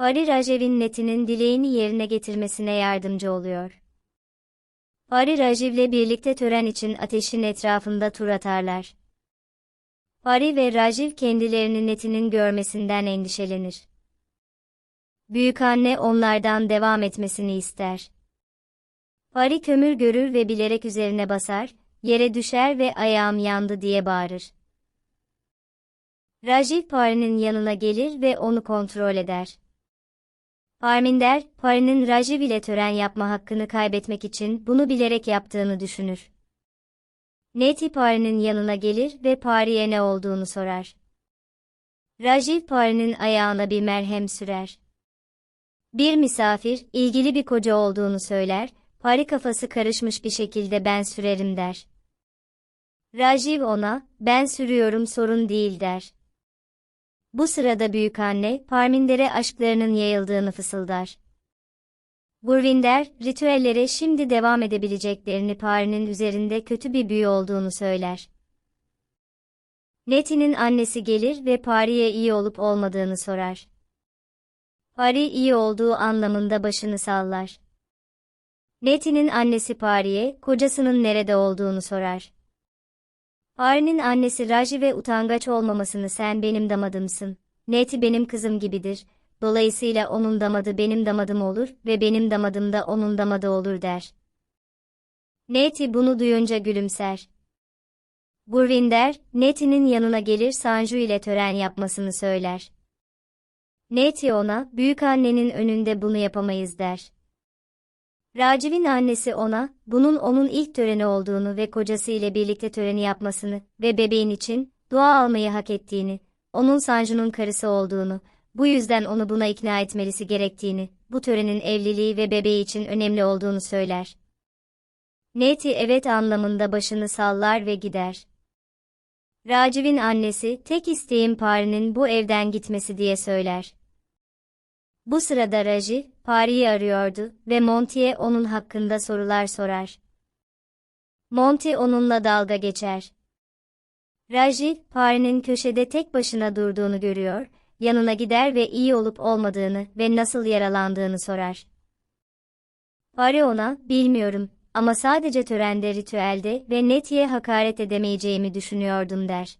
Pari Rajiv'in Netin'in dileğini yerine getirmesine yardımcı oluyor. Pari Rajiv'le birlikte tören için ateşin etrafında tur atarlar. Pari ve Rajiv kendilerini Netin'in görmesinden endişelenir. Büyükanne onlardan devam etmesini ister. Pari kömür görür ve bilerek üzerine basar, yere düşer ve ayağım yandı diye bağırır. Rajiv Pari'nin yanına gelir ve onu kontrol eder. Parminder, Pari'nin Rajiv ile tören yapma hakkını kaybetmek için bunu bilerek yaptığını düşünür. Neti Pari'nin yanına gelir ve Pari'ye ne olduğunu sorar. Rajiv Pari'nin ayağına bir merhem sürer. Bir misafir, ilgili bir koca olduğunu söyler, Pari kafası karışmış bir şekilde ben sürerim der. Rajiv ona, ben sürüyorum sorun değil der. Bu sırada büyükanne, Parminder'e aşklarının yayıldığını fısıldar. Gurvinder, ritüellere şimdi devam edebileceklerini Pari'nin üzerinde kötü bir büyü olduğunu söyler. Neti'nin annesi gelir ve Pari'ye iyi olup olmadığını sorar. Pari iyi olduğu anlamında başını sallar. Neti'nin annesi Pari'ye, kocasının nerede olduğunu sorar. Pari'nin annesi Raji ve utangaç olmamasını sen benim damadımsın. Neti benim kızım gibidir. Dolayısıyla onun damadı benim damadım olur ve benim damadım da onun damadı olur der. Neti bunu duyunca gülümser. Gurvinder, Neti'nin yanına gelir Sanju ile tören yapmasını söyler. Neti ona, büyük annenin önünde bunu yapamayız der. Raciv'in annesi ona, bunun onun ilk töreni olduğunu ve kocası ile birlikte töreni yapmasını ve bebeğin için dua almayı hak ettiğini, onun Sanju'nun karısı olduğunu, bu yüzden onu buna ikna etmelisi gerektiğini, bu törenin evliliği ve bebeği için önemli olduğunu söyler. Neti evet anlamında başını sallar ve gider. Raciv'in annesi, tek isteğim Pari'nin bu evden gitmesi diye söyler. Bu sırada Rajiv, Pari'yi arıyordu ve Monty'e onun hakkında sorular sorar. Monty onunla dalga geçer. Rajiv, Pari'nin köşede tek başına durduğunu görüyor, yanına gider ve iyi olup olmadığını ve nasıl yaralandığını sorar. Pari ona, bilmiyorum ama sadece törende ritüelde ve Neti'ye hakaret edemeyeceğimi düşünüyordum der.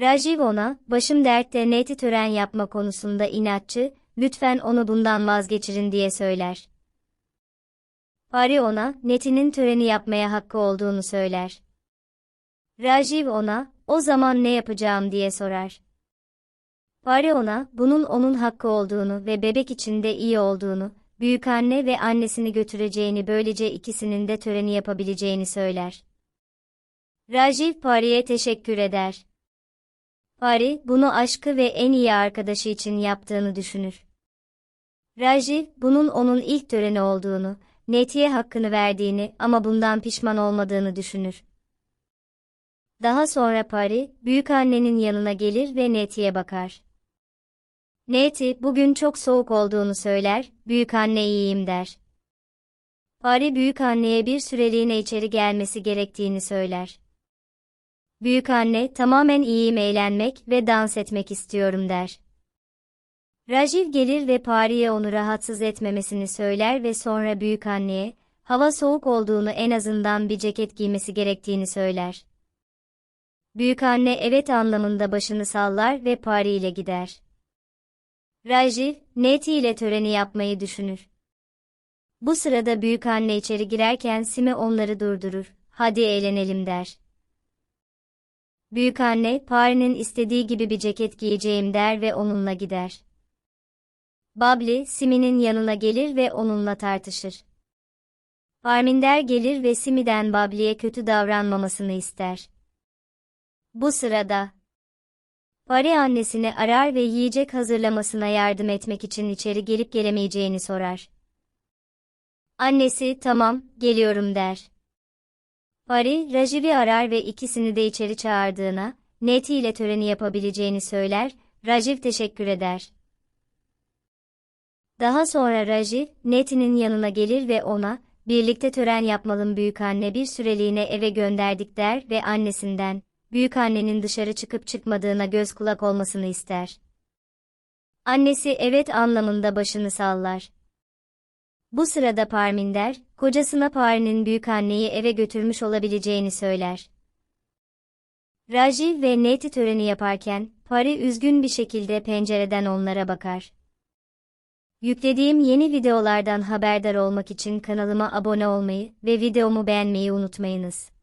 Rajiv ona, başım dertte neti tören yapma konusunda inatçı, lütfen onu bundan vazgeçirin diye söyler. Pari ona, Neti'nin töreni yapmaya hakkı olduğunu söyler. Rajiv ona, o zaman ne yapacağım diye sorar. Pari ona, bunun onun hakkı olduğunu ve bebek için de iyi olduğunu, büyükanne ve annesini götüreceğini böylece ikisinin de töreni yapabileceğini söyler. Rajiv Pari'ye teşekkür eder. Pari, bunu aşkı ve en iyi arkadaşı için yaptığını düşünür. Rajiv, bunun onun ilk töreni olduğunu, Neti'ye hakkını verdiğini ama bundan pişman olmadığını düşünür. Daha sonra Pari, büyük annenin yanına gelir ve Neti'ye bakar. Neti, bugün çok soğuk olduğunu söyler, büyük anne iyiyim der. Pari büyük anneye bir süreliğine içeri gelmesi gerektiğini söyler. Büyük anne, tamamen iyiyim eğlenmek ve dans etmek istiyorum der. Rajiv gelir ve Pari'ye onu rahatsız etmemesini söyler ve sonra büyük anneye, hava soğuk olduğunu en azından bir ceket giymesi gerektiğini söyler. Büyük anne evet anlamında başını sallar ve Pari ile gider. Rajiv, Neti ile töreni yapmayı düşünür. Bu sırada büyük anne içeri girerken Sime onları durdurur. Hadi eğlenelim der. Büyük anne, Pari'nin istediği gibi bir ceket giyeceğim der ve onunla gider. Babli, Simi'nin yanına gelir ve onunla tartışır. Parminder gelir ve Simi'den Babli'ye kötü davranmamasını ister. Bu sırada, Pari annesini arar ve yiyecek hazırlamasına yardım etmek için içeri gelip gelemeyeceğini sorar. Annesi, tamam, geliyorum der. Pari, Rajiv'i arar ve ikisini de içeri çağırdığına, Neti ile töreni yapabileceğini söyler, Rajiv teşekkür eder. Daha sonra Rajiv, Neti'nin yanına gelir ve ona, birlikte tören yapmalım büyük anne bir süreliğine eve gönderdik der ve annesinden, büyük annenin dışarı çıkıp çıkmadığına göz kulak olmasını ister. Annesi evet anlamında başını sallar. Bu sırada Parminder, kocasına Pari'nin büyükanneyi eve götürmüş olabileceğini söyler. Rajiv ve Neti töreni yaparken, Pari üzgün bir şekilde pencereden onlara bakar. Yüklediğim yeni videolardan haberdar olmak için kanalıma abone olmayı ve videomu beğenmeyi unutmayınız.